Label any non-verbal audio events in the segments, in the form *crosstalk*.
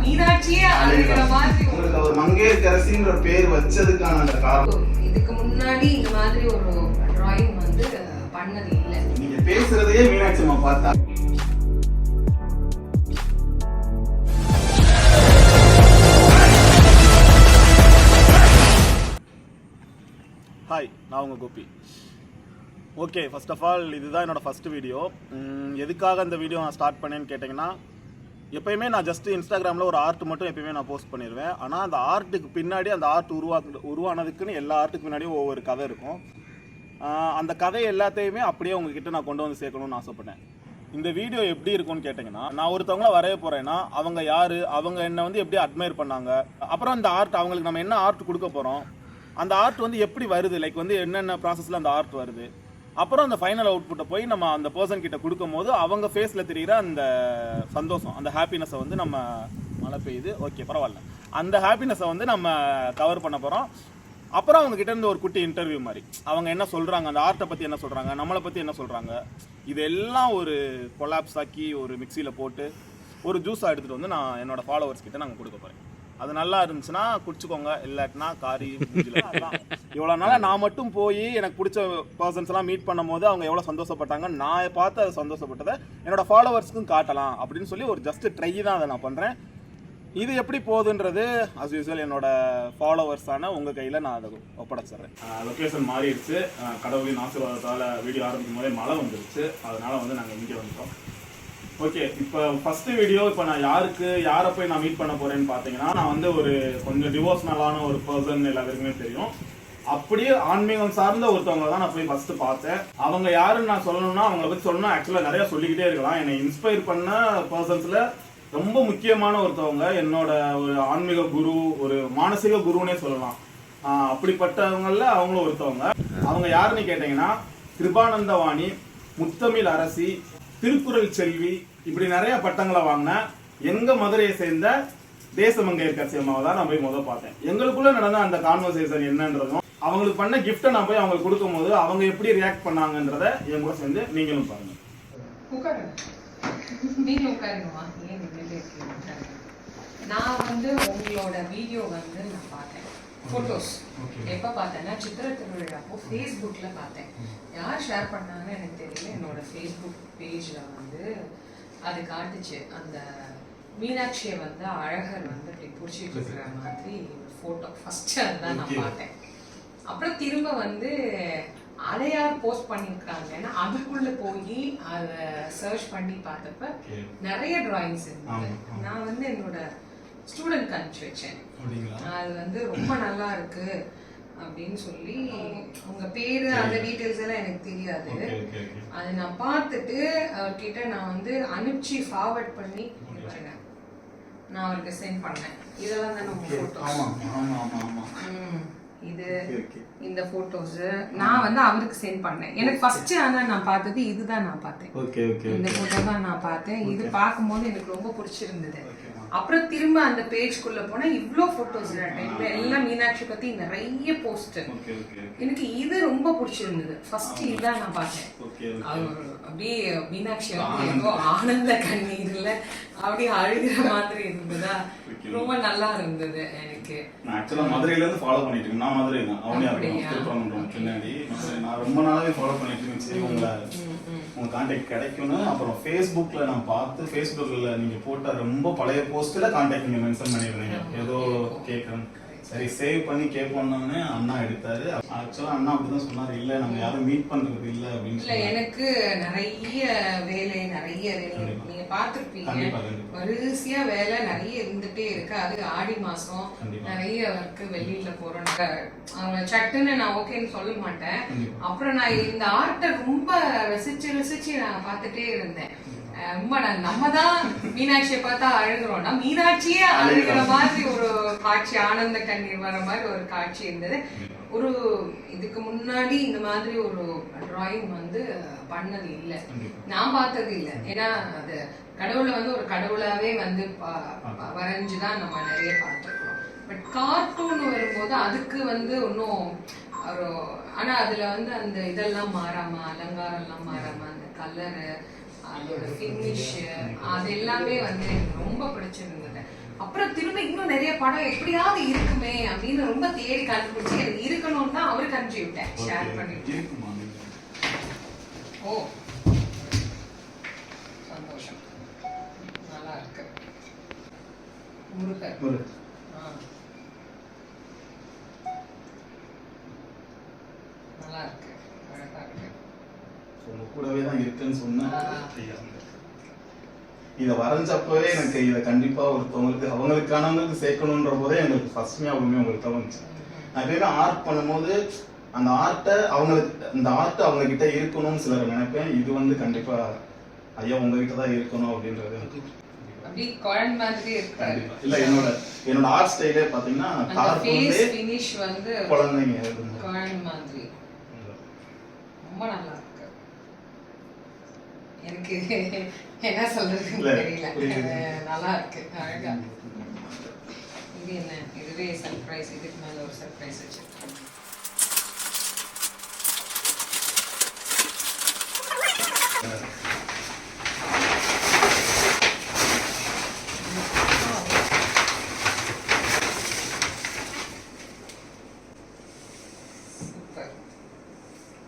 மீனாட்சியே அழுகிற மாதிரி ஒரு- உங்களுக்கு அவர் மங்கையர்கரசின்ற பேர் வச்சதுக்கான அந்த காரணம். இதுக்கு முன்னாடி இந்த மாதிரி ஒரு டிராயிங் வந்து பண்ணது இல்லை. நீங்க பேசுறதையே மீனாட்சி அம்மா பார்த்தா. ஹாய் நான் உங்கள் Gopi. Okay first of all இதுதான் என்னோட ஃபர்ஸ்ட் வீடியோ எதுக்காக இந்த வீடியோ நான் ஸ்டார்ட் பண்ணேன்னு கேட்டிங்கன்னா எப்பயுமே நான் ஜஸ்ட் இன்ஸ்டாகிராமில் ஒரு ஆர்ட் மட்டும் எப்பயுமே நான் போஸ்ட் பண்ணிடுவேன் ஆனால் அந்த ஆர்ட்டுக்கு பின்னாடி அந்த ஆர்ட் உருவாக்கு உருவானதுக்குன்னு எல்லா ஆர்ட்டுக்கு பின்னாடியும் ஒவ்வொரு கதை இருக்கும். அந்த கதை எல்லாத்தையுமே அப்படியே உங்ககிட்ட நான் கொண்டு வந்து சேர்க்கணும்னு ஆசைப்பட்டேன். இந்த வீடியோ எப்படி இருக்கும்னு கேட்டிங்கன்னா நான் ஒருத்தவங்கள வரைய போகிறேன்னா அவங்க யார் அவங்க என்னை வந்து எப்படி அட்மையர் பண்ணாங்க அப்புறம் அந்த ஆர்ட் அவங்களுக்கு நம்ம என்ன ஆர்ட் கொடுக்க போகிறோம் அந்த ஆர்ட் வந்து எப்படி வருது? லைக் வந்து என்னென்ன ப்ராசஸில் அந்த ஆர்ட் வருது? அப்புறம் அந்த ஃபைனல் அவுட்புட்டை போய் நம்ம அந்த பர்சன் கிட்ட கொடுக்கும் போது அவங்க ஃபேஸில் தெரிகிற அந்த சந்தோஷம் அந்த ஹாப்பினஸை வந்து நம்ம மழை பெய்யுது. ஓகே பரவாயில்ல. அந்த ஹாப்பினஸை வந்து நம்ம கவர் பண்ண போகிறோம் அப்புறம் அவங்க கிட்ட இருந்து ஒரு குட்டி இன்டர்வியூ மாதிரி. அவங்க என்ன சொல்கிறாங்க அந்த ஆர்ட்டை பற்றி என்ன சொல்கிறாங்க நம்மளை பற்றி என்ன சொல்கிறாங்க இதெல்லாம் ஒரு கொலாப்ஸ் ஆக்கி ஒரு மிக்சியில் போட்டு ஒரு ஜூஸாக எடுத்துகிட்டு வந்து நான் என்னோட ஃபாலோவர்ஸ் கிட்ட நாங்கள் கொடுக்க போகிறேன் அது நல்லா இருந்துச்சுன்னா குடிச்சுக்கோங்க. இல்லாட்டினா காரி இவ்வளோ நாளாக நான் மட்டும் போய் எனக்கு பிடிச்ச பர்சன்ஸ் எல்லாம் மீட் பண்ணும்போது அவங்க எவ்வளோ சந்தோஷப்பட்டாங்க நான் பார்த்து அதை சந்தோஷப்பட்டதை என்னோட ஃபாலோவர்ஸ்க்கும் காட்டலாம் அப்படின்னு சொல்லி ஒரு ஜஸ்ட் ட்ரை தான் அதை நான் பண்ணுறேன் இது எப்படி போகுதுன்றது அஸ் யூஸ்வல் என்னோட ஃபாலோவர்ஸான உங்கள் கையில் நான் அதை ஒப்படைச்சிடுறேன். லொக்கேஷன் மாறிடுச்சு. கடவுளின் ஆசீர்வாதத்தால் வீடியோ ஆரம்பிக்கும் போதே மழை வந்துருச்சு. அதனால் வந்து நாங்கள் இங்கே வந்துட்டோம். ஓகே இப்போ ஃபர்ஸ்ட் வீடியோ இப்போ நான் யாருக்கு யாரை போய் நான் மீட் பண்ண போறேன்னு பார்த்தீங்கன்னா நான் வந்து ஒரு கொஞ்சம் டிவோஷனலான ஒரு பர்சன் எல்லாருக்குமே தெரியும். அப்படியே ஆன்மீகம் சார்ந்த ஒருத்தவங்க தான் நான் போய் ஃபர்ஸ்ட் பார்த்தேன். அவங்க யாருன்னு நான் சொல்லணும்னா அவங்கள பத்தி சொல்லணும் ஆக்சுவலாக நிறைய சொல்லிக்கிட்டே இருக்கலாம். என்னை இன்ஸ்பயர் பண்ண பர்சன்ஸ்ல ரொம்ப முக்கியமான ஒருத்தவங்க என்னோட ஒரு ஆன்மீக குரு ஒரு மானசீக குருன்னே சொல்லலாம். அப்படிப்பட்டவங்கள அவங்களும் ஒருத்தவங்க. அவங்க யாருன்னு கேட்டீங்கன்னா கிருபானந்தவாணி முத்தமிழ் அரசி திருக்குறள் செல்வி இப்படி நிறைய பட்டங்களை வாங்கின எங்க மதுரையை சேர்ந்த தேசமங்கையர் கட்சி அம்மாவை தான் நான் போய் முதல் பார்த்தேன். எங்களுக்குள்ள நடந்த அந்த கான்வர்சேஷன் என்னன்றதும் அவங்களுக்கு பண்ண கிஃப்ட்டை நான் போய் அவங்களுக்கு கொடுக்கும் போது அவங்க எப்படி ரியாக்ட் பண்ணாங்கன்றத என் கூட சேர்ந்து நீங்களும் பாருங்க. நான் வந்து உங்களோட வீடியோ வந்து நான் பார்த்தேன். ஃபோட்டோஸ் எப்போ பார்த்தேன்னா சித்திர திருவிழாப்போ ஃபேஸ்புக்கில் பார்த்தேன். யார் ஷேர் பண்ணாங்கன்னு எனக்கு தெரியல. என்னோட ஃபேஸ்புக் பேஜில் வந்து அது காட்டுச்சு. அந்த மீனாட்சியை வந்து அழகர் வந்து இப்படி பிடிச்சிட்டு இருக்கிற மாதிரி ஒரு ஃபோட்டோ ஃபஸ்ட்டு அதுதான் நான். பார்த்தேன். அப்புறம் திரும்ப வந்து அடையார் போஸ்ட் பண்ணியிருக்காங்கன்னா அதுக்குள்ள போய் அதை சர்ச் பண்ணி பார்த்தப்ப. நிறைய டிராயிங்ஸ் இருந்தது. நான் வந்து என்னோட ஸ்டூடெண்ட் அனுப்பிச்சு வச்சேன். அது வந்து ரொம்ப நல்லா இருக்கு அப்படின்னு சொல்லி உங்க பேரு அந்த டீடைல்ஸ் எல்லாம் எனக்கு தெரியாது. அதை நான் பார்த்துட்டு அவர்கிட்ட நான் வந்து அனுப்பிச்சு ஃபார்வர்ட் பண்ணி பாருங்க நான் அவருக்கு சென்ட் பண்ணேன். இதெல்லாம் தான் நம்ம ஆமா இது இந்த போட்டோஸ் நான் வந்து அவருக்கு சென்ட் பண்ணேன். எனக்கு ஃபர்ஸ்ட் ஆனா நான் பார்த்தது இதுதான் நான் பார்த்தேன். ஓகே ஓகே இந்த போட்டோ தான் நான் பார்த்தேன். இது பார்க்கும்போது எனக்கு ரொம்ப பிடிச்சிருந்தது. அப்புறம் திரும்ப அந்த பேஜ்குள்ள போனா இவ்ளோ போட்டோஸ் டைம்ல எல்லாம் மீனாட்சி பத்தி நிறைய போஸ்ட் எனக்கு இது ரொம்ப பிடிச்சிருந்தது. ஃபர்ஸ்ட் இதான் நான் பார்த்தேன். அப்படியே மீனாட்சி வந்து ஏதோ ஆனந்த கண்ணீர்ல அப்படியே அழுகிற மாதிரி இருந்ததா? ரொம்ப நல்லா இருந்தது எனக்கு. நான் ஆக்சுவலா மதுரையில இருந்து ஃபாலோ பண்ணிட்டு இருக்கேன். நான் மதுரை தான்? இருக்கேன் திருப்பரங்குன்றம் பின்னாடி. நான் ரொம்ப நாளாவே ஃபாலோ பண்ணிட்டு இருந்தேன் சரி உங்களை உங்க கான்டாக்ட் கிடைக்கும்னு. அப்புறம் ஃபேஸ்புக்ல நான் பார்த்து ஃபேஸ்புக்ல நீங்க போட்ட ரொம்ப பழைய போஸ்ட்ல கான்டாக்ட் நீங்க மென்ஷன் பண்ணிருந்தீங்க ஏதோ கேட்கறேன் சரி சேவ் பண்ணி கேட்போம்னு அண்ணா எடுத்தாரு ஆக்சுவலா அண்ணா அப்படிதான் சொன்னாரு இல்ல நம்ம யாரும் மீட் பண்றது இல்ல அப்படின்னு இல்ல. எனக்கு நிறைய வேலை நிறைய வேலை. நீங்க பாத்துருப்பீங்க. வரிசையா வேலை நிறைய இருந்துட்டே இருக்கு அது ஆடி மாசம். நிறைய ஒர்க் வெளியில போறோம் அவங்க சட்டுன்னு நான் ஓகேன்னு சொல்ல மாட்டேன். அப்புறம் நான் இந்த ஆர்ட்டை ரொம்ப ரசிச்சு ரசிச்சு நான் பார்த்துட்டே இருந்தேன் ரொம்ப நம்ம தான் மீனாட்சியை பார்த்தா அழுகிறோம்னா மீனாட்சியே அழுகிற மாதிரி ஒரு காட்சி ஆனந்த கண்ணீர் வர மாதிரி ஒரு காட்சி இருந்தது. ஒரு இதுக்கு முன்னாடி இந்த மாதிரி ஒரு டிராயிங் வந்து பண்ணது இல்லை. நான் பார்த்தது இல்லை. ஏன்னா அது கடவுளை வந்து ஒரு கடவுளாவே வந்து வரைஞ்சுதான் நம்ம நிறைய பார்த்துருக்கோம் பட் கார்ட்டூன் வரும்போது அதுக்கு வந்து ஒரு ஆனா அதுல வந்து அந்த இதெல்லாம் மாறாம அலங்காரம் எல்லாம் மாறாம அந்த கலரு அதோட ஃபினிஷ் அது எல்லாமே வந்து எனக்கு ரொம்ப பிடிச்சிருந்தது. அப்புறம் திரும்ப இன்னும் நிறைய படம் எப்படியாவது இருக்குமே அப்படின்னு ரொம்ப தேடி கண்டுபிடிச்சு எனக்கு இருக்கணும்னு தான் அவருக்கு அனுப்பிச்சு விட்டேன். ஷேர் பண்ணிட்டு ஓ. சந்தோஷம். நல்லா இருக்கு. முருகர். ஒரு ஆ. நல்லா இருக்கு அழகா இருக்கு உங்க கூடவே தான் இருக்குன்னு சொன்ன இதை வரைஞ்சப்பவே எனக்கு இதை கண்டிப்பா ஒருத்தவங்களுக்கு அவங்களுக்கானவங்களுக்கு சேர்க்கணுன்ற போதே எங்களுக்கு ஃபர்ஸ்ட் ஞாபகமே உங்களுக்கு தோணுச்சு எப்பயுமே ஆர்ட் பண்ணும்போது அந்த ஆர்ட்டை அவங்களுக்கு அந்த ஆர்ட் அவங்க கிட்ட இருக்கணும்னு சிலர் நினைப்பேன். இது வந்து கண்டிப்பா ஐயா உங்ககிட்ட தான் இருக்கணும் அப்படின்றது இல்ல என்னோட என்னோட ஆர்ட் ஸ்டைலே பாத்தீங்கன்னா குழந்தைங்க ரொம்ப நல்லா எனக்கு *laughs* என்ன சொல்றதுன்னு தெரியல. நல்லா இருக்கு அழகா. இது என்ன? இதுவே சர்ப்ரைஸ் இதுக்கு மேல ஒரு சர்ப்ரைஸ் வச்சிருக்கேன். சூப்பர்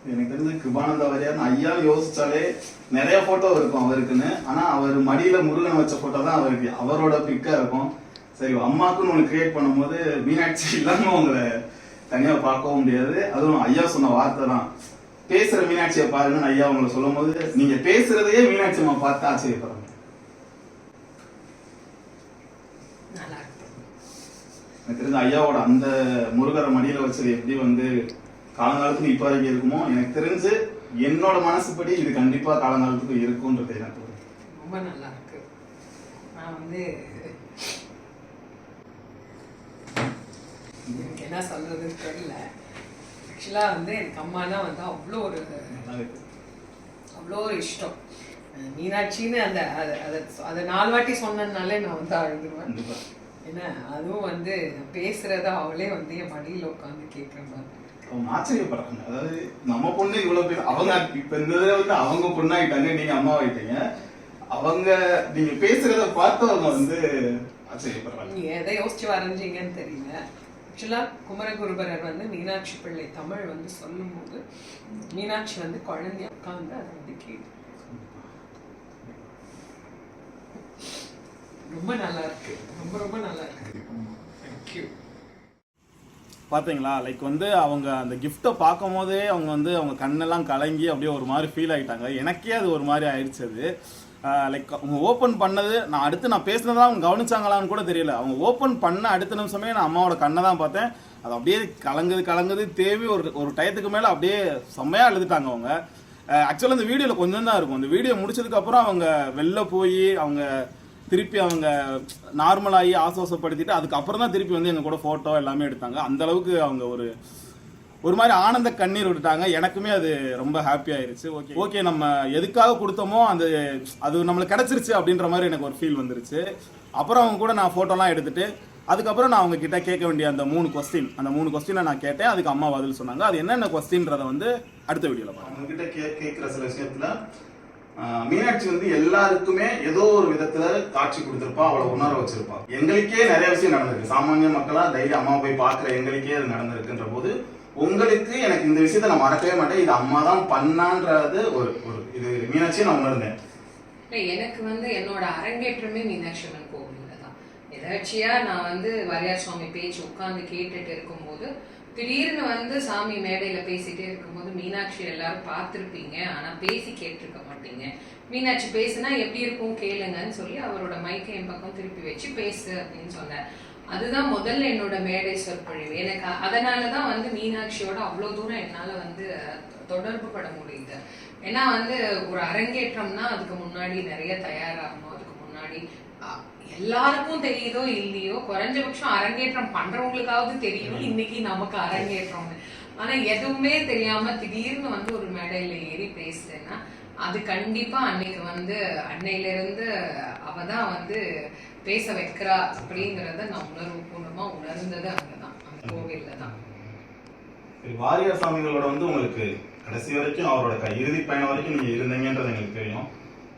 எனக்கு தெரிஞ்சு கிருபானந்த வாரியார் ஐயா யோசிச்சாலே நிறைய போட்டோ இருக்கும் அவருக்குன்னு. ஆனா அவர் மடியில முருகன் வச்ச போட்டோ தான் அவருக்கு அவரோட பிக்கா இருக்கும். சரி அம்மாக்குன்னு ஒன்று கிரியேட் பண்ணும்போது மீனாட்சி இல்லாம உங்களை தனியா பார்க்கவும் முடியாது. அதுவும் ஐயா சொன்ன வார்த்தை தான். பேசுற மீனாட்சியை பாருங்கன்னு ஐயா உங்களை சொல்லும் போது நீங்க பேசுறதையே மீனாட்சி அம்மா பார்த்து ஆச்சரியப்படுறாங்க. எனக்கு தெரிஞ்ச ஐயாவோட அந்த முருகரை மடியில வச்சது எப்படி வந்து காலங்காலத்துக்கு இப்ப வரைக்கும் இருக்குமோ? எனக்கு தெரிஞ்சு என்னோட மனசுப்படி இது கண்டிப்பா காலங்காலத்துக்கு இருக்கும்ன்றது எனக்கு. ரொம்ப நல்லா இருக்கு. நான் வந்து எனக்கு என்ன சொல்றதுன்னு தெரியல. ஆக்சுவலா வந்து எனக்கு அம்மானா வந்து அவ்வளோ ஒரு. அவ்வளோ ஒரு இஷ்டம். மீனாட்சின்னு அந்த அதை அதை நாலு வாட்டி சொன்னதுனாலே நான் வந்து அழுதுருவேன். ஏன்னா அதுவும் வந்து பேசுறத அவளே வந்து என் மடியில உட்காந்து கேட்குற மாதிரி. ஆச்சரியப்படுறாங்க. அதாவது நம்ம பொண்ணு இவ்வளவு பேர் அவங்க இப்ப இந்த வந்து அவங்க பொண்ணாயிட்டாங்க நீங்க அம்மாவாயிட்டீங்க. அவங்க நீங்க பேசுறத பார்த்து அவங்க வந்து ஆச்சரியப்படுறாங்க. நீங்க எதை யோசிச்சு வரைஞ்சீங்கன்னு தெரியல. ஆக்சுவலா குமரகுருபரர் வந்து மீனாட்சி பிள்ளை தமிழ் வந்து சொல்லும்போது மீனாட்சி வந்து குழந்தைய உட்காந்து அதை வந்து கேட்டு. ரொம்ப நல்லா இருக்கு. ரொம்ப ரொம்ப நல்லா இருக்கு. தேங்க்யூ பார்த்தீங்களா லைக் வந்து அவங்க அந்த கிஃப்ட்டை பார்க்கும் போதே அவங்க வந்து அவங்க கண்ணெல்லாம் கலங்கி அப்படியே ஒரு மாதிரி ஃபீல் ஆகிட்டாங்க எனக்கே அது ஒரு மாதிரி ஆயிடுச்சு அது. லைக் அவங்க ஓப்பன் பண்ணது நான் அடுத்து நான் பேசினதான் அவங்க கவனிச்சாங்களான்னு கூட தெரியல. அவங்க ஓப்பன் பண்ண அடுத்த நிமிஷமே நான் அம்மாவோட கண்ணை தான் பார்த்தேன். அது அப்படியே கலங்குது கலங்குது தேவி ஒரு ஒரு டயத்துக்கு மேலே அப்படியே செம்மையாக அழுதுட்டாங்க அவங்க. ஆக்சுவலாக இந்த வீடியோவில் கொஞ்சம் தான் இருக்கும். இந்த வீடியோ முடிச்சதுக்கப்புறம் அவங்க வெளில போய் அவங்க திருப்பி அவங்க நார்மலாகி ஆசுவாசப்படுத்திட்டு அதுக்கப்புறம் தான் திருப்பி வந்து எங்க கூட ஃபோட்டோ எல்லாமே எடுத்தாங்க. அந்த அளவுக்கு அவங்க ஒரு ஒரு மாதிரி ஆனந்த கண்ணீர் விட்டுட்டாங்க. எனக்குமே அது ரொம்ப ஹாப்பி ஆயிருச்சு. ஓகே ஓகே நம்ம எதுக்காக கொடுத்தோமோ அந்த அது நம்மளுக்கு கிடைச்சிருச்சு அப்படின்ற மாதிரி எனக்கு ஒரு ஃபீல் வந்துருச்சு. அப்புறம் அவங்க கூட நான் ஃபோட்டோலாம் எடுத்துட்டு அதுக்கப்புறம் நான் அவங்க கிட்ட கேட்க வேண்டிய அந்த மூணு கொஸ்டின் அந்த மூணு கொஸ்டினை நான் கேட்டேன். அதுக்கு அம்மா பதில் சொன்னாங்க. அது என்னென்ன கொஸ்டின்றதை வந்து அடுத்த வீடியோவில் பாருங்க அவங்க கிட்ட கே கேட்கிற சில விஷயத்துல மீனாட்சி வந்து எல்லாருக்குமே ஏதோ ஒரு விதத்துல காட்சி கொடுத்துருப்பா அவளை உணர வச்சிருப்பா. எங்களுக்கே நிறைய விஷயம் நடந்திருக்கு. சாமானிய மக்களா தைரிய அம்மா போய் பாக்குற எங்களுக்கே அது நடந்திருக்குன்ற போது உங்களுக்கு எனக்கு இந்த விஷயத்த நான் மறக்கவே மாட்டேன். இது அம்மா தான் பண்ணான்றது ஒரு ஒரு இது மீனாட்சியை நான் உணர்ந்தேன். எனக்கு வந்து என்னோட அரங்கேற்றமே மீனாட்சி அம்மன் கோவில்ல தான். எதாச்சியா நான் வந்து வரியார் சுவாமி பேச்சு உட்கார்ந்து கேட்டுட்டு இருக்கும்போது திடீர்னு வந்து சாமி மேடையில பேசிட்டே இருக்கும்போது மீனாட்சி எல்லாரும் பார்த்துருப்பீங்க. ஆனா பேசி கேட்டிருக்க மாட்டீங்க மீனாட்சி பேசுனா எப்படி இருக்கும் கேளுங்கன்னு சொல்லி அவரோட மைக்கை என் பக்கம் திருப்பி வச்சு பேசு அப்படின்னு சொன்னார். அதுதான் முதல்ல என்னோட மேடை சொற்பொழிவு. எனக்கு அதனாலதான் வந்து மீனாட்சியோட அவ்வளவு தூரம் என்னால வந்து தொடர்பு பட முடியுது. ஏன்னா வந்து ஒரு அரங்கேற்றம்னா அதுக்கு முன்னாடி நிறைய தயாராகணும். அதுக்கு முன்னாடி எல்லாருக்கும் தெரியுதோ இல்லையோ குறைஞ்சபட்சம் அரங்கேற்றம் பண்றவங்களுக்காவது தெரியும். இன்னைக்கு நமக்கு அரங்கேற்றம்னு. ஆனா எதுவுமே தெரியாம திடீர்னு வந்து ஒரு மேடையில ஏறி பேசுறேன்னா அது கண்டிப்பா அன்னைக்கு வந்து அன்னையில இருந்து அவ தான் வந்து பேச வைக்கிறா அப்படிங்கறத நான் உணர்வு பூர்வமா உணர்ந்தது அங்கதான் அந்த கோவில்ல தான் வாரியார் சாமிகளோட வந்து உங்களுக்கு கடைசி வரைக்கும் அவரோட க- இறுதி பயணம் வரைக்கும் நீங்க இருந்தீங்கன்றது எங்களுக்கு தெரியும்.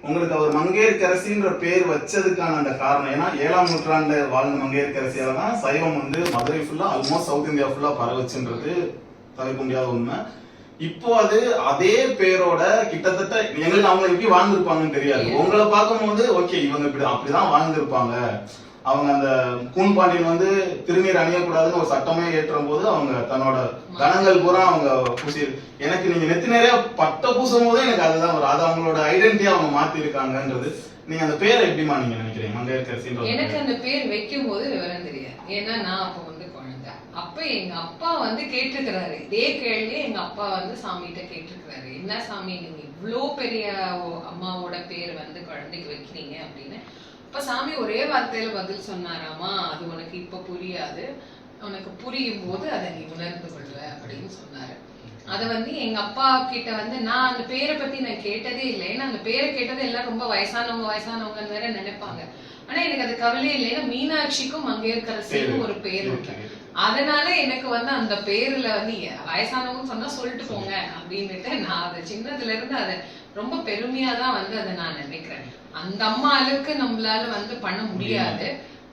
உங்களுக்கு அவர் மங்கையர்க்கரசின்ற பேர் வச்சதுக்கான அந்த காரணம் ஏன்னா ஏழாம் நூற்றாண்டு வாழ்ந்த மங்கையர்க்கரசியால தான் சைவம் வந்து மதுரை ஃபுல்லா ஆல்மோஸ்ட் சவுத் இந்தியா ஃபுல்லா பரவச்சுன்றது தவிர்க்க முடியாத உண்மை. இப்போ அது அதே பேரோட கிட்டத்தட்ட எங்களுக்கு அவங்க எப்படி வாழ்ந்திருப்பாங்கன்னு தெரியாது. உங்களை பார்க்கும்போது ஓகே இவங்க இப்படி அப்படிதான் வாழ்ந்திருப்பாங்க. அவங்க அந்த கூன் பாண்டியன் வந்து திருநீர் அணியக்கூடாதுன்னு ஒரு சட்டமே ஏற்றும் போது அவங்க தன்னோட கணங்கள் பூரா அவங்க பூசி எனக்கு நீங்க நெத்தி நிறைய பட்ட பூசும் போதே எனக்கு அதுதான் வரும். அது அவங்களோட ஐடென்டிட்டியா அவங்க மாத்தி இருக்காங்கன்றது நீங்க அந்த பேரை எப்படிமா நீங்க நினைக்கிறீங்க மங்கையர்கரசின்ற ஒரு எனக்கு? அந்த பேர் வைக்கும் போது விவரம் தெரியாது. ஏன்னா நான் அப்ப எங்க அப்பா வந்து கேட்டிருக்கிறாரு. இதே கேள்வி எங்க அப்பா வந்து சாமிகிட்ட கேட்டிருக்கிறாரு. என்ன சாமி நீங்க இவ்வளோ பெரிய ஓ- அம்மாவோட பேர் வந்து குழந்தைக்கு வைக்கிறீங்க அப்படின்னு. அப்ப சாமி ஒரே வார்த்தையில பதில் சொன்னாராமா அது உனக்கு இப்ப புரியாது. உனக்கு புரியும் போது அதை நீ உணர்ந்து கொள்வ அப்படின்னு சொன்னாரு. அதை வந்து எங்க அப்பா கிட்ட வந்து நான் அந்த பேரை பத்தி நான் கேட்டதே இல்லை. ஏன்னா அந்த பேரை கேட்டது எல்லாம் ரொம்ப வயசானவங்க வயசானவங்கன்னு வேற நினைப்பாங்க. ஆனா எனக்கு அது கவலையே இல்லை. ஏன்னா மீனாட்சிக்கும் மங்கையர்கரசிக்கும் ஒரு பேர் இருக்கு. அதனால எனக்கு வந்து அந்த பேர்ல வந்து வயசானவங்க சொன்னா சொல்லிட்டு போங்க அப்படின்னுட்டு நான் அது சின்னதுல இருந்து அதை ரொம்ப பெருமையா தான் வந்து அதை நான் நினைக்கிறேன். அந்த அம்மா அளவுக்கு நம்மளால வந்து பண்ண முடியாது.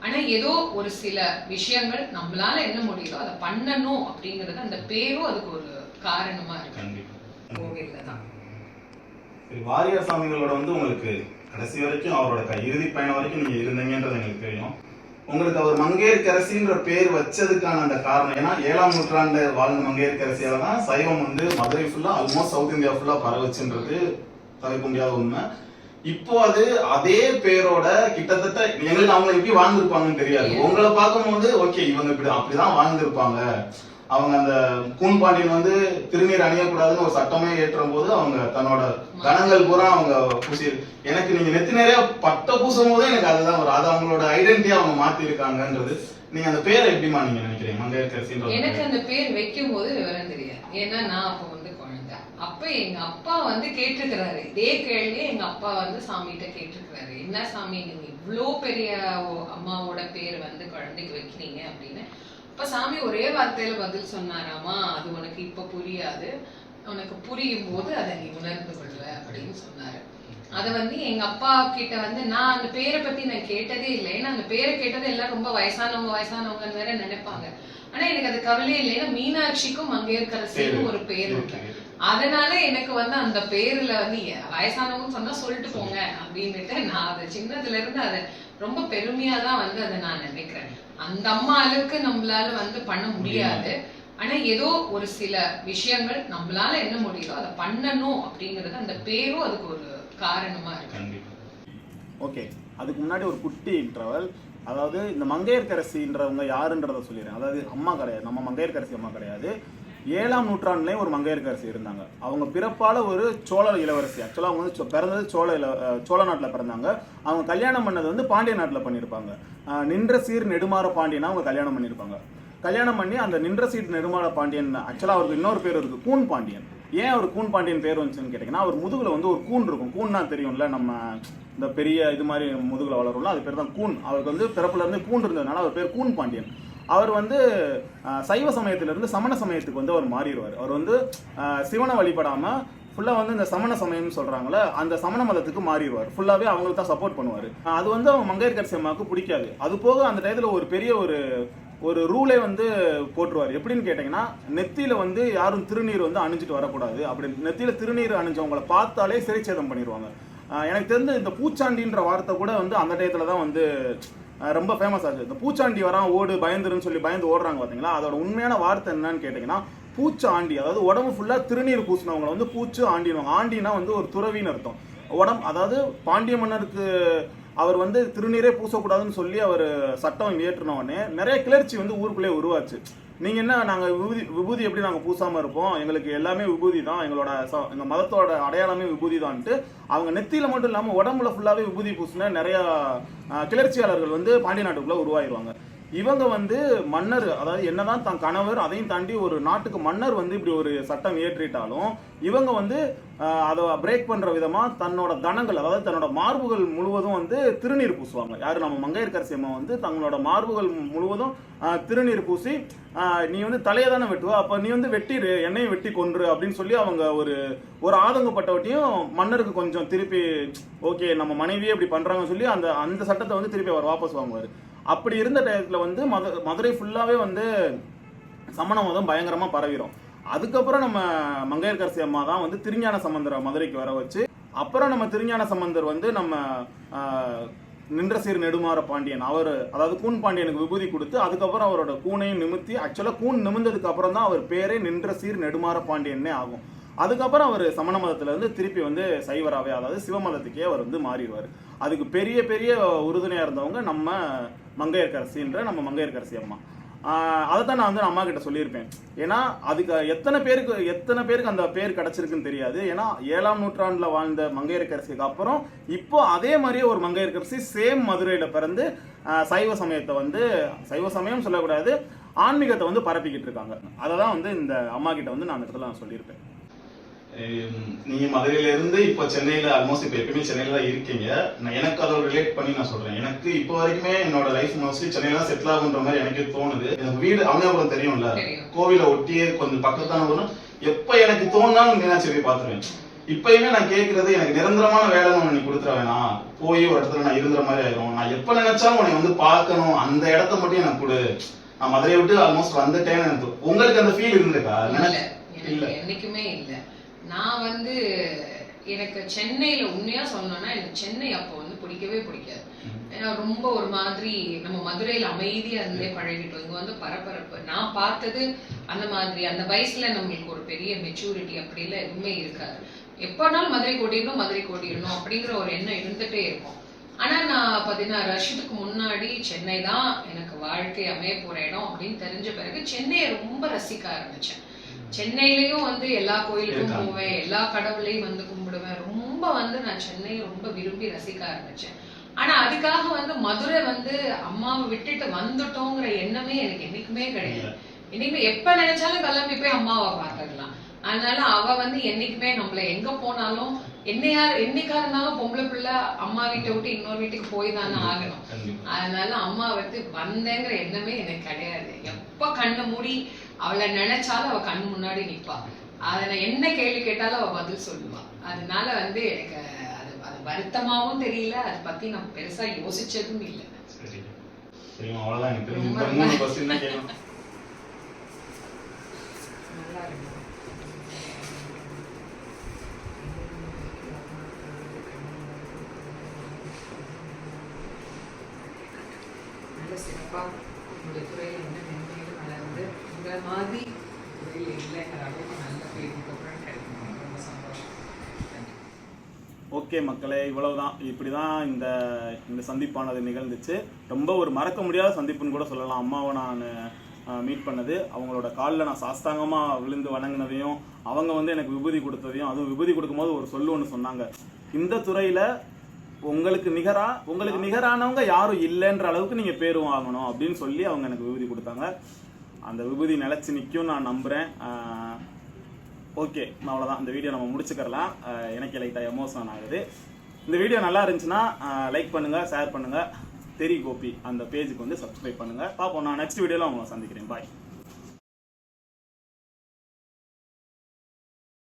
ஆனா ஏதோ ஒரு சில விஷயங்கள் நம்மளால என்ன முடியுதோ அதை பண்ணணும் அப்படிங்கறது அந்த பேரும் அதுக்கு ஒரு காரணமா இருக்கு. கோவில்ல தான். வாரியார் சாமிகளோட வந்து உங்களுக்கு கடைசி வரைக்கும் அவரோட க- இறுதி பயணம் வரைக்கும் நீங்க இருந்தீங்கன்றது எங்களுக்கு தெரியும். உங்களுக்கு அவர் மங்கையர்க்கரசின்ற பேர் வச்சதுக்கான அந்த காரணம் ஏன்னா ஏழாம் நூற்றாண்டு வாழ்ந்த மங்கையர்க்கரசியால தான் சைவம் வந்து மதுரை ஃபுல்லா ஆல்மோஸ்ட் சவுத் இந்தியா ஃபுல்லா பரவச்சுன்றது தவிர்க்க முடியாத உண்மை. இப்போ அது அதே பேரோட கிட்டத்தட்ட எங்களுக்கு அவங்க எப்படி வாழ்ந்திருப்பாங்கன்னு தெரியாது. உங்களை பார்க்கும்போது ஓகே இவங்க இப்படி அப்படிதான் வாழ்ந்திருப்பாங்க. அவங்க அந்த கூன் பாண்டியன் வந்து திருநீர் அணியக்கூடாதுன்னு ஒரு சட்டமே ஏற்றும் போது அவங்க தன்னோட கணங்கள் பூரா அவங்க பூசி எனக்கு நீங்க நெத்தி நிறைய பட்ட பூசும் போதே எனக்கு அதுதான் வரும். அது அவங்களோட ஐடென்டிட்டியா அவங்க மாத்தி இருக்காங்கன்றது நீங்க அந்த பேரை எப்படிமா நீங்க நினைக்கிறீங்க? மங்கையர்கரசின்ற எனக்கு? அந்த பேர் வைக்கும் போது விவரம் தெரியாது. ஏன்னா நான் அப்ப வந்து குழந்தை. அப்ப எங்க அப்பா வந்து கேட்டிருக்கிறாரு. இதே கேள்வியே எங்க அப்பா வந்து சாமிகிட்ட கேட்டிருக்கிறாரு. என்ன சாமி நீங்க இவ்ளோ பெரிய அம்மாவோட பேர் வந்து குழந்தைக்கு வைக்கிறீங்க அப்படின்னு. அப்ப சாமி ஒரே வார்த்தையில பதில் சொன்னாராமா? அது உனக்கு இப்ப புரியாது. உனக்கு புரியும் போது அதை நீ உணர்ந்து கொள்வ அப்படின்னு சொன்னாரு. அத வந்து எங்க அப்பா கிட்ட வந்து நான் அந்த பேரை பத்தி நான் கேட்டதே இல்லை. ஏன்னா அந்த பேரை கேட்டது எல்லாம் ரொம்ப வயசானவங்க வயசானவங்கன்னு வேற நினைப்பாங்க. ஆனா எனக்கு அது கவலையே இல்லை. ஏன்னா மீனாட்சிக்கும் மங்கையர்கரசிக்கும் ஒரு பேர் இருக்கு அதனால எனக்கு வந்து அந்த பேர்ல வந்து வயசானவங்க சொன்னா சொல்லிட்டு போங்க அப்படின்னுட்டு நான் அதை சின்னதுல இருந்து அதை ரொம்ப பெருமையா தான் வந்து அதை நான் நினைக்கிறேன். அந்த அம்மா அளவுக்கு நம்மளால வந்து பண்ண முடியாது. ஆனா ஏதோ ஒரு சில விஷயங்கள் நம்மளால என்ன முடியுதோ அதை பண்ணணும் அப்படிங்கறது அந்த பேரும் அதுக்கு ஒரு காரணமா இருக்கு. ஓகே. அதுக்கு முன்னாடி ஒரு குட்டி இன்டர்வல் அதாவது இந்த மங்கையர்கரசின்றவங்க யாருன்றத சொல்லிடுறேன். அதாவது அம்மா கிடையாது. நம்ம மங்கையர்கரசி அம்மா கிடையாது. ஏழாம் நூற்றாண்டுலேயே ஒரு மங்கையர்கரசி இருந்தாங்க. அவங்க பிறப்பால ஒரு சோழ இளவரசி. ஆக்சுவலாக அவங்க வந்து பிறந்தது சோழ இள சோழ நாட்டில் பிறந்தாங்க. அவங்க கல்யாணம் பண்ணது வந்து பாண்டிய நாட்டில் பண்ணியிருப்பாங்க. நின்ற சீர் நெடுமாற பாண்டியனா அவங்க கல்யாணம் பண்ணியிருப்பாங்க. கல்யாணம் பண்ணி அந்த நின்ற சீர் நெடுமாற பாண்டியன் ஆக்சுவலாக அவருக்கு இன்னொரு பேர் இருக்குது கூன் பாண்டியன். ஏன் அவர் கூன் பாண்டியன் பேர் வந்துச்சுன்னு கேட்டிங்கன்னா அவர் முதுகில் வந்து ஒரு கூன் இருக்கும். கூன்னா தெரியும்ல நம்ம இந்த பெரிய இது மாதிரி முதுகில் வளரும்ல அது பேர் தான் கூன். அவருக்கு வந்து பிறப்புலேருந்து கூன் இருந்ததுனால அவர் பேர் கூன் பாண்டியன். அவர் வந்து சைவ சமயத்திலிருந்து சமண சமயத்துக்கு வந்து அவர் மாறிடுவார். அவர் வந்து சிவனை வழிபடாமல் ஃபுல்லாக வந்து இந்த சமண சமயம்னு சொல்கிறாங்கள அந்த சமண மதத்துக்கு மாறிடுவார். ஃபுல்லாகவே அவங்களுக்கு தான் சப்போர்ட் பண்ணுவார். அது வந்து அவங்க மங்கையர்கரசி அம்மாவுக்கு பிடிக்காது. அது போக அந்த டயத்தில் ஒரு பெரிய ஒரு ஒரு ரூலே வந்து போட்டுருவார். எப்படின்னு கேட்டிங்கன்னா நெத்தியில் வந்து யாரும் திருநீர் வந்து அணிஞ்சிட்டு வரக்கூடாது. அப்படி நெத்தியில் திருநீர் அணிஞ்சவங்களை பார்த்தாலே சிறைச்சேதம் பண்ணிடுவாங்க. எனக்கு தெரிஞ்சு இந்த பூச்சாண்டின்ற வார்த்தை கூட வந்து அந்த டயத்தில் தான் வந்து ரொம்ப ஃபேமஸ் ஆச்சு. இந்த பூச்சாண்டி வரான் ஓடு பயந்துருன்னு சொல்லி பயந்து ஓடுறாங்க பார்த்தீங்களா அதோட உண்மையான வார்த்தை என்னன்னு கேட்டிங்கன்னா பூச்சு ஆண்டி அதாவது உடம்பு ஃபுல்லாக திருநீர் பூசினவங்களை வந்து பூச்சு ஆண்டினுவாங்க ஆண்டினா வந்து ஒரு துறவின்னு அர்த்தம். உடம்பு அதாவது பாண்டிய மன்னருக்கு அவர் வந்து திருநீரே பூசக்கூடாதுன்னு சொல்லி அவர் சட்டம் இயற்றின நிறைய கிளர்ச்சி வந்து ஊருக்குள்ளே உருவாச்சு. நீங்கள் என்ன நாங்கள் விபூதி விபூதி எப்படி நாங்கள் பூசாமல் இருப்போம்? எங்களுக்கு எல்லாமே விபூதி தான். எங்களோட ச- எங்கள் மதத்தோட அடையாளமே விபூதி தான்ட்டு. அவங்க நெத்தியில் மட்டும் இல்லாமல் உடம்புல ஃபுல்லாகவே விபூதி பூசின நிறையா கிளர்ச்சியாளர்கள் வந்து பாண்டிய நாட்டுக்குள்ளே உருவாயிருவாங்க. இவங்க வந்து மன்னர் அதாவது என்னதான் தன் கணவர் அதையும் தாண்டி ஒரு நாட்டுக்கு மன்னர் வந்து இப்படி ஒரு சட்டம் இயற்றிட்டாலும் இவங்க வந்து அதை பிரேக் பண்ற விதமா தன்னோட தனங்கள் அதாவது தன்னோட மார்புகள் முழுவதும் வந்து திருநீர் பூசுவாங்க. யாரு? நம்ம மங்கையர்கரசி அம்மா வந்து தங்களோட மார்புகள் முழுவதும் திருநீர் பூசி நீ வந்து தலையை தானே வெட்டுவா அப்ப நீ வந்து வெட்டிடு என்னையும் வெட்டி கொன்று அப்படின்னு சொல்லி அவங்க ஒரு ஒரு ஆதங்கப்பட்டவட்டையும் மன்னருக்கு கொஞ்சம் திருப்பி ஓகே நம்ம மனைவியே இப்படி பண்றாங்கன்னு சொல்லி அந்த அந்த சட்டத்தை வந்து திருப்பி அவர் வாபஸ் வாங்குவார். அப்படி இருந்த டயத்தில் வந்து மது மதுரை ஃபுல்லாகவே வந்து சமண மதம் பயங்கரமாக பரவிடும் அதுக்கப்புறம் நம்ம மங்கையர்கரசி அம்மா தான் வந்து திருஞான சம்பந்தரை மதுரைக்கு வர வச்சு அப்புறம் நம்ம திருஞான சம்பந்தர் வந்து நம்ம நின்ற சீர் நெடுமாற பாண்டியன் அவர் அதாவது கூன் பாண்டியனுக்கு விபூதி கொடுத்து அதுக்கப்புறம் அவரோட கூனையும் நிமித்தி ஆக்சுவலாக கூன் நிமிந்ததுக்கு அப்புறம் தான் அவர் பேரே நின்ற சீர் நெடுமாற பாண்டியன்னே ஆகும். அதுக்கப்புறம் அவர் சமண மதத்துல இருந்து திருப்பி வந்து சைவராகவே அதாவது சிவமதத்துக்கே அவர் வந்து மாறிடுவார். அதுக்கு பெரிய பெரிய உறுதுணையாக இருந்தவங்க நம்ம மங்கையர்கரசின்ற நம்ம மங்கையர்கரசி அம்மா. அதை தான் நான் வந்து அம்மா கிட்ட சொல்லியிருப்பேன். ஏன்னா அதுக்கு எத்தனை பேருக்கு எத்தனை பேருக்கு அந்த பேர் கிடச்சிருக்குன்னு தெரியாது. ஏன்னா ஏழாம் நூற்றாண்டில் வாழ்ந்த மங்கையர்கரசிக்கு அப்புறம் இப்போ அதே மாதிரியே ஒரு மங்கையர்கரசி சேம் மதுரையில் பிறந்து சைவ சமயத்தை வந்து சைவ சமயம் சொல்லக்கூடாது ஆன்மீகத்தை வந்து பரப்பிக்கிட்டு இருக்காங்க. அதை தான் வந்து இந்த அம்மா கிட்ட வந்து நான் அந்த இடத்துல நான் சொல்லியிருப்பேன். நீங்க மதுரையில இருந்து இப்ப சென்னையில ஆல்மோஸ்ட் இப்ப எப்பயுமே சென்னையில தான் இருக்கீங்க. நான் எனக்கு அதை ரிலேட் பண்ணி நான் சொல்றேன். எனக்கு இப்போ வரைக்குமே என்னோட லைஃப் மோஸ்ட்லி சென்னையில தான் செட்டில் ஆகுன்ற மாதிரி எனக்கு தோணுது. எனக்கு வீடு அவனியாபுரம் தெரியும்ல? தெரியும். கோவிலை ஒட்டியே கொஞ்சம் பக்கத்தான வரும் எப்ப எனக்கு தோணுனாலும் மீனாட்சி பாத்துருவேன் இப்பயுமே நான் கேக்குறது எனக்கு நிரந்தரமான வேலைன்னு ஒண்ணு நீ கொடுத்துற வேணாம். போய் ஒரு இடத்துல நான் இருந்த மாதிரி ஆயிரும். நான் எப்ப நினைச்சாலும் உன்னை வந்து பார்க்கணும். அந்த இடத்த மட்டும் எனக்கு கொடு. நான் மதுரையை விட்டு ஆல்மோஸ்ட் வந்த டைம் எனக்கு உங்களுக்கு அந்த ஃபீல் இருந்திருக்கா? இல்ல. என்னைக்குமே இல்ல. நான் வந்து எனக்கு சென்னையில உண்மையா சொல்லணும்னா எனக்கு சென்னை அப்போ வந்து பிடிக்கவே பிடிக்காது. ஏன்னா ரொம்ப ஒரு மாதிரி நம்ம மதுரையில அமைதியா இருந்தே பழகிட்டோம். இங்க வந்து பரபரப்பு. நான் பார்த்தது அந்த மாதிரி அந்த வயசுல நம்மளுக்கு ஒரு பெரிய மெச்சூரிட்டி அப்படிலாம் எதுவுமே இருக்காது. எப்பனாலும் மதுரை கூட்டிடணும் மதுரை கூட்டிடணும் அப்படிங்கிற ஒரு எண்ணம் இருந்துட்டே இருக்கும். ஆனா நான் பதினாறு வருஷத்துக்கு முன்னாடி சென்னை தான் எனக்கு வாழ்க்கை அமைய போற இடம் அப்படின்னு தெரிஞ்ச பிறகு சென்னையை ரொம்ப ரசிக்க ஆரம்பிச்சேன். சென்னையிலயும் வந்து எல்லா கோயிலுக்கும். போவேன். எல்லா கடவுளையும் வந்து கும்பிடுவேன். ரொம்ப வந்து நான் சென்னையை ரொம்ப விரும்பி ரசிக்க ஆரம்பிச்சேன். ஆனா அதுக்காக வந்து மதுரை வந்து அம்மாவை விட்டுட்டு வந்துட்டோங்கிற எண்ணமே எனக்கு என்னைக்குமே கிடையாது. என்னைக்குமே எப்ப நினைச்சாலும் கிளம்பி போய் அம்மாவை பார்த்துடலாம் அதனால அவ வந்து என்னைக்குமே நம்மள எங்க போனாலும் என்னையா என்னைக்கா இருந்தாலும் பொம்பளை பிள்ளை அம்மா வீட்டை விட்டு இன்னொரு வீட்டுக்கு போய் தானே ஆகணும். அதனால அம்மா வந்து வந்தேங்கிற எண்ணமே எனக்கு கிடையாது. எப்ப கண்ணை மூடி அவளை நினைச்சாலும் அவ கண் முன்னாடி நிப்பா. அதை என்ன கேள்வி கேட்டாலும் அவ பதில் சொல்லுவா. அதனால வந்து எனக்கு அது அது வருத்தமாவும் தெரியல. அதை பத்தி நான் பெருசா யோசிச்சதும் இல்லை. சரி சரிம்மா அவ்வளவுதான் எனக்கு தெரியும் ரொம்ப இந்த மூணு கொஸ்டின் தான் கேட்கணும் நல்லா இருக்கு நல்ல சிறப்பா உங்களுடைய துறையில் என்ன மென்மேலும் வளர்ந்து மாதிரி துறையில் நல்ல கிடைக்கும். ரொம்ப சந்தோஷம். ஓகே மக்களே இவ்வளவுதான். இப்படி தான் இந்த இந்த சந்திப்பானது நிகழ்ந்துச்சு. ரொம்ப ஒரு மறக்க முடியாத சந்திப்புன்னு கூட சொல்லலாம். அம்மாவை நான் மீட் பண்ணது. அவங்களோட காலில் நான் சாஸ்தாங்கமாக விழுந்து வணங்கினதையும் அவங்க வந்து எனக்கு விபூதி கொடுத்ததையும் அதுவும் விபூதி கொடுக்கும்போது ஒரு சொல்லு ஒன்று சொன்னாங்க. இந்த துறையில் உங்களுக்கு நிகரா உங்களுக்கு நிகரானவங்க யாரும் இல்லைன்ற அளவுக்கு நீங்கள் பேர் வாங்கணும் அப்படின்னு சொல்லி அவங்க எனக்கு விபூதி கொடுத்தாங்க. அந்த விபூதி நிலச்சி நிற்கும் நான் நம்புகிறேன் ஓகே அவ்வளோதான் இந்த வீடியோ நம்ம முடிச்சுக்கிறலாம். எனக்கு லைட்டாக எமோஷன் ஆகுது. இந்த வீடியோ நல்லா இருந்துச்சுன்னா லைக் பண்ணுங்கள் ஷேர் பண்ணுங்கள் தெரி கோபி அந்த பேஜுக்கு வந்து சப்ஸ்கிரைப் பண்ணுங்கள் பார்ப்போம் நான் நெக்ஸ்ட் வீடியோவில் உங்களை சந்திக்கிறேன். பாய்